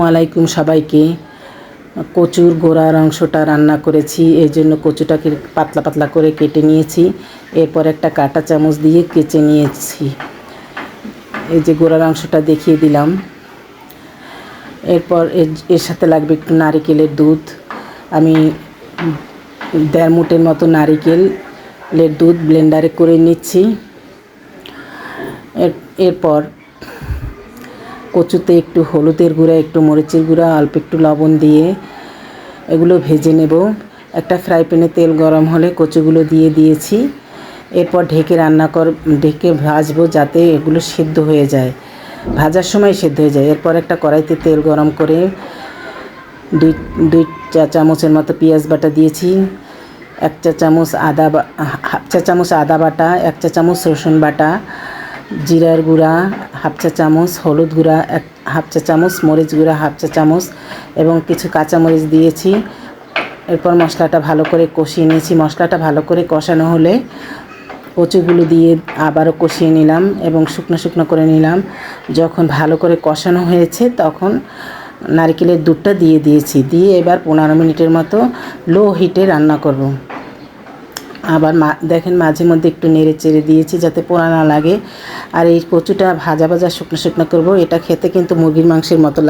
আলাইকুম সবাইকে। কচুর গোড়ার অংশটা রান্না করেছি এই জন্য কচুটাকে পাতলা পাতলা করে কেটে নিয়েছি। এরপর একটা কাঁটা চামচ দিয়ে কেচে নিয়েছি। এই যে গোড়ার অংশটা দেখিয়ে দিলাম। এরপর এর- সাথে লাগবে একটু নারিকেলের দুধ। আমি দেড় মুটের মতো নারিকেলের দুধ ব্লেন্ডারে করে নিচ্ছি। এর, এরপর কচুতে একটু হলুদের গুঁড়া, একটু মরিচের গুঁড়া, অল্প একটু লবণ দিয়ে এগুলো ভেজে নেব। একটা ফ্রাই প্যানে তেল গরম হলে কচুগুলো দিয়ে দিয়েছি। এরপর ঢেকে রান্না কর ঢেকে ভাজবো যাতে এগুলো সিদ্ধ হয়ে যায়। ভাজার সময় সিদ্ধ হয়ে যায়। এরপর একটা কড়াইতে তেল গরম করে দুই দুই চা চামচের মতো পেঁয়াজ বাটা দিয়েছি। এক চা চামচ আদা হাফ চা চামচ আদা বাটা, এক চা চামচ রসুন বাটা জিরার গুঁড়া, হাফ চা চামচ, হলুদ গুঁড়া, এক হাফ চা চামচ, মরিচ গুঁড়া, হাফ চা চামচ এবং কিছু কাঁচামরিচ দিয়েছি। এরপর মশলাটা ভালো করে কষিয়ে নিয়েছি। মশলাটা ভালো করে কষানো হলে কচুগুলো দিয়ে আবারও কষিয়ে নিলাম এবং শুকনো শুকনো করে নিলাম। যখন ভালো করে কষানো হয়েছে তখন নারকেলের দুধটা দিয়ে দিয়েছি। দিয়ে এবার পনেরো মিনিটের মতো লো হিটে রান্না করব। আবার মা, দেখেন মাঝে মধ্যে একটু নেড়ে চেড়ে দিয়েছি যাতে পোড়া না লাগে। আর এই কচুটা ভাজা ভাজা শুকনো শুকনো করব, এটা খেতে কিন্তু মুরগির মাংসের মতো